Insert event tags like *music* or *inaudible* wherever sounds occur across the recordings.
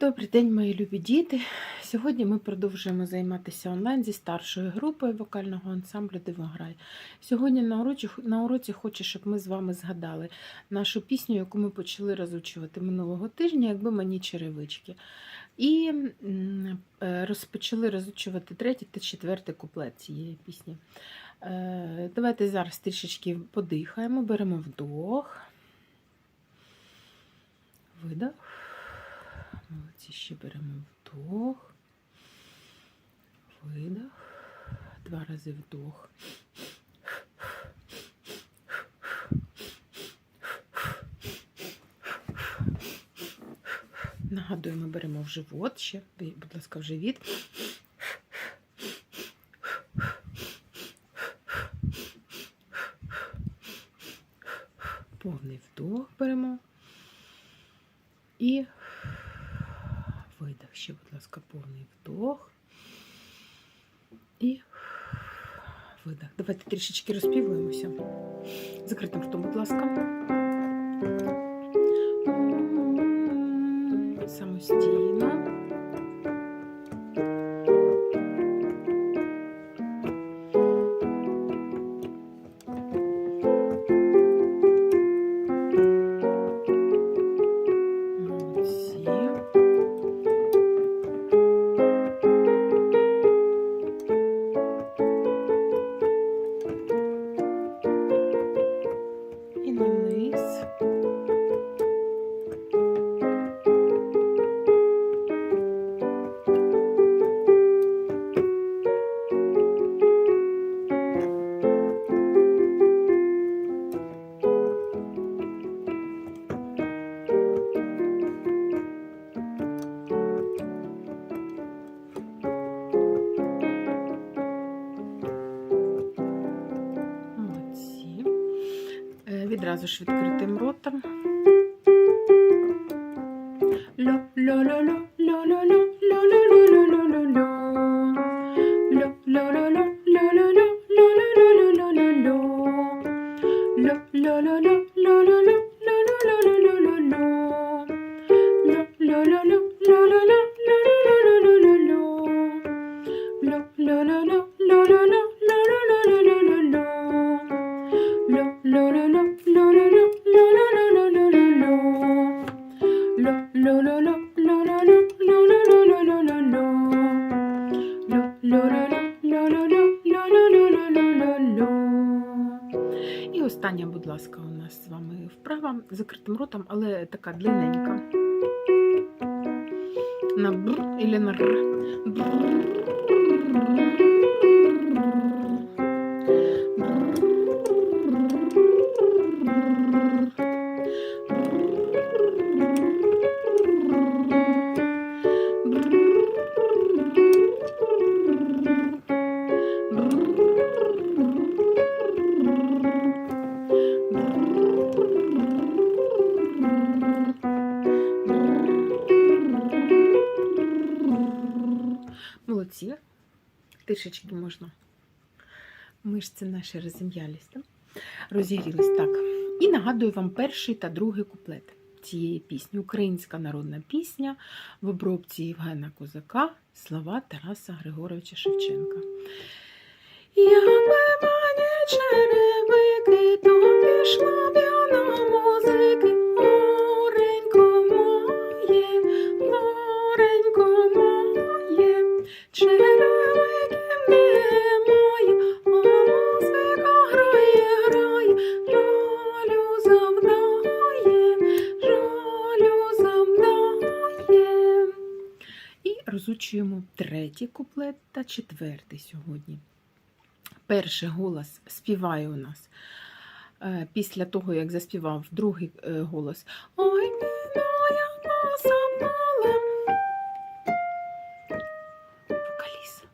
Добрий день, мої любі діти. Сьогодні ми продовжуємо займатися онлайн зі старшою групою вокального ансамблю Дивограй. Сьогодні на уроці, на уроці хочу, щоб ми з вами згадали нашу пісню, яку ми почали розучувати минулого тижня, якби мені черевички. І е, розпочали розучувати третій та четвертий куплет цієї пісні. Е, Давайте зараз трішечки подихаємо, беремо вдох, видох. Молодці, ще беремо вдох, видох, два рази вдох. Нагадую, ми беремо в живот ще, будь ласка, в живіт. Повний вдох беремо. І будь ласка, повний вдох. І видох. Давайте трішечки розпівуємося. Закритим ртом, будь ласка. Самостійно. Відразу ж відкритим ротом. Ло, остання, будь ласка, у нас з вами вправа з закритим ротом, але така длинненька. На бр или на р. Трішечки можна. Мишці наші розім'ялись, так? розігрілись так. І нагадую вам перший та другий куплет цієї пісні. Українська народна пісня в обробці Євгена Козака, слова Тараса Григоровича Шевченка. Якби мені черевики, то пішла І розучуємо третій куплет та четвертий сьогодні. Перший голос співає у нас е, після того, як заспівав другий е, голос. Ой, посапала. Вокаліс.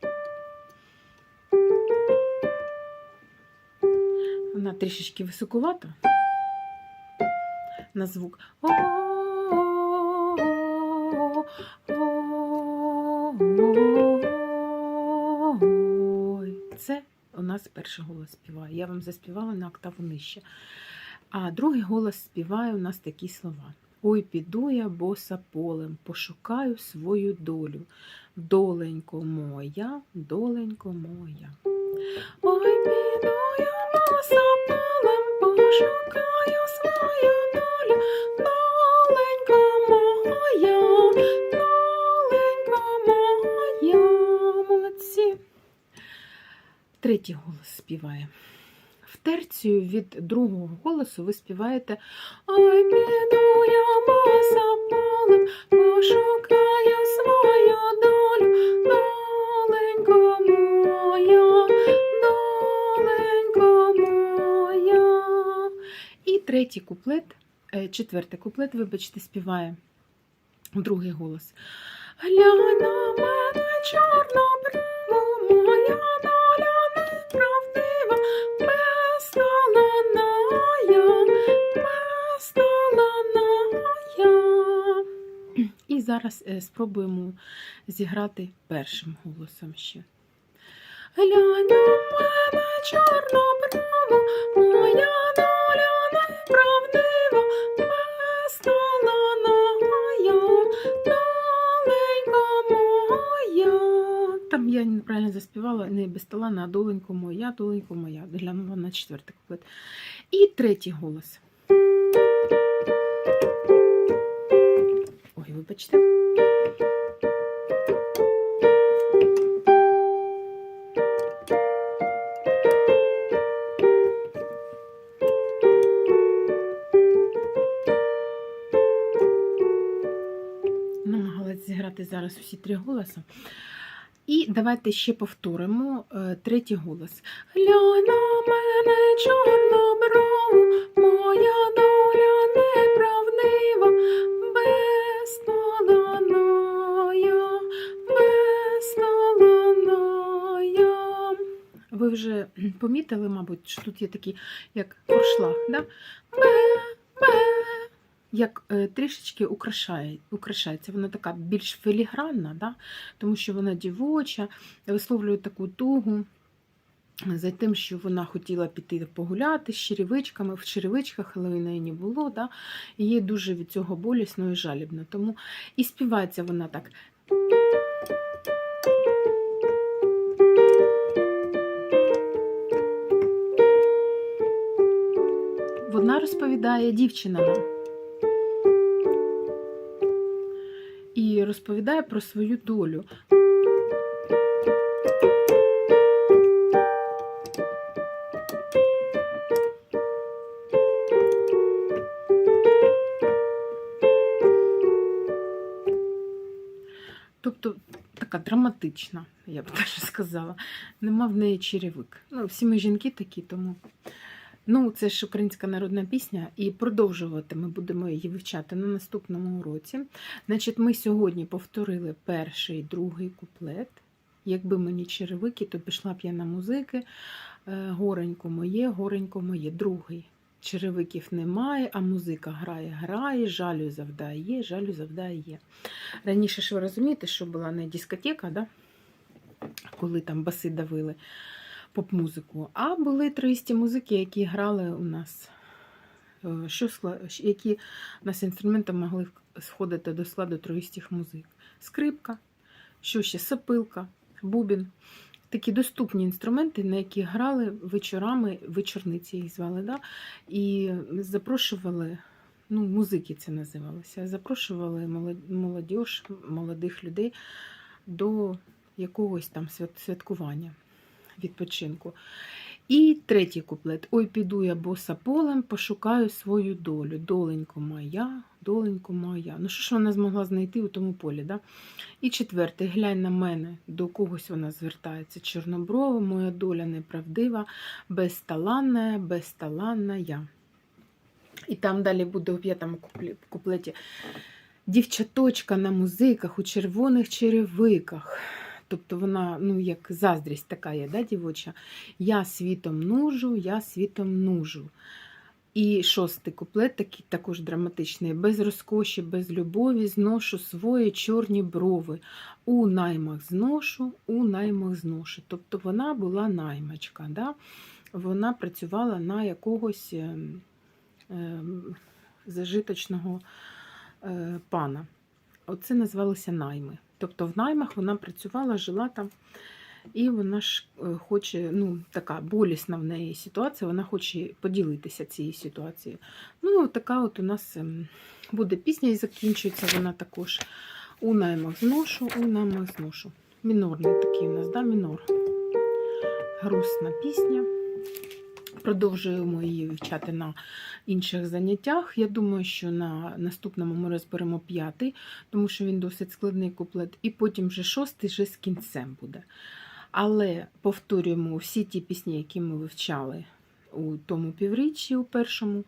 Вона трішечки високувата на звук. Ой, Це у нас перший голос співає. Я вам заспівала на октаву нижче. А другий голос співає у нас такі слова. Ой, піду я боса полем, пошукаю свою долю. Доленько моя, доленько моя. Ой, піду я боса полем, співає. В терцію від другого голосу ви співаєте Ой, піду я полем, пошукаю свою долю, доленько моя, доленько моя. І третій куплет, е, четвертий куплет, вибачте, співає другий голос. Глянь на мене чорнобриву, моя зараз е, спробуємо зіграти першим голосом ще. Глянь на мене чорнобриву, моя доля неправдива, безталана я, доленько моя. Там я неправильно заспівала, не безталана, а доленько моя, доленько моя. Глянула на четвертий куплет. І третій голос. Вибачте. Намагалась зіграти зараз усі три голоси. І давайте ще повторимо е, третій голос. Глянь помітили, мабуть, що тут є такі, як коршлаг, да? Як е, трішечки украшає, украшається. Вона така більш філігранна, да? тому що вона дівоча, висловлює таку тугу за тим, що вона хотіла піти погуляти з черевичками, в черевичках, але неї не було. Да? І їй дуже від цього болісно і жалібно. Тому і співається вона так. Розповідає дівчина. І розповідає про свою долю. Тобто така драматична, я б *laughs* теж сказала. Нема в неї черевик. Ну, всі ми жінки такі, тому. Ну, це ж українська народна пісня, і продовжувати ми будемо її вивчати на наступному уроці. Значить, ми сьогодні повторили перший, другий куплет. Якби мені черевики, то пішла б я на музики. Е, Горенько моє, горенько моє, другий. Черевиків немає, а музика грає, грає, жалю завдає, жалю завдає. Раніше ж ви розумієте, що була не дискотека, да? коли там баси давили поп-музику, а були троїсті музики, які грали у нас, е, що, які у нас інструменти могли сходити до складу троїстих музик. Скрипка, що ще сопилка, бубін. Такі доступні інструменти, на які грали вечорами, вечорниці їх звали, да? і запрошували, ну, музики це називалося, запрошували молодь- молодих людей до якогось там свят- святкування, відпочинку. І третій куплет. Ой, піду я боса полем, пошукаю свою долю. Доленько моя, доленько моя. Ну що ж вона змогла знайти у тому полі? Да? І четвертий, глянь на мене, до когось вона звертається. Чорноброва, моя доля неправдива, безталанна, безталанна я. І там далі буде у п'ятому куплеті. Дівчаточка на музиках у червоних черевиках. Тобто вона, ну, як заздрість така є, да, дівоча. Я світом нужу, я світом нужу. І шостий куплет, такий також драматичний. Без розкоші, без любові зношу свої чорні брови. У наймах зношу, у наймах зношу. Тобто вона була наймачка. Да? Вона працювала на якогось ем, ем, зажиточного е, пана. Оце назвалося найми. Тобто в наймах вона працювала, жила там, і вона ж е, хоче, ну, така болісна в неї ситуація, вона хоче поділитися цією ситуацією. Ну, така от у нас ем, буде пісня і закінчується вона також. У наймах зношу, у наймах зношу. Мінорний такий у нас, да, мінор. Грустна пісня. Продовжуємо її вивчати на інших заняттях. Я думаю, що на наступному ми розберемо п'ятий, тому що він досить складний куплет, і потім вже шостий вже з кінцем буде. Але повторюємо всі ті пісні, які ми вивчали у тому півріччі, у першому.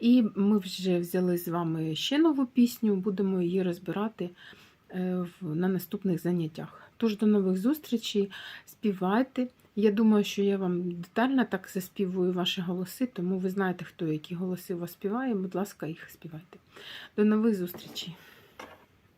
І ми вже взяли з вами ще нову пісню, будемо її розбирати е, на наступних заняттях. Тож до нових зустрічей, співайте. Я думаю, що я вам детально так заспівую ваші голоси, тому ви знаєте, хто які голоси у вас співає. Будь ласка, їх співайте. До нових зустрічей.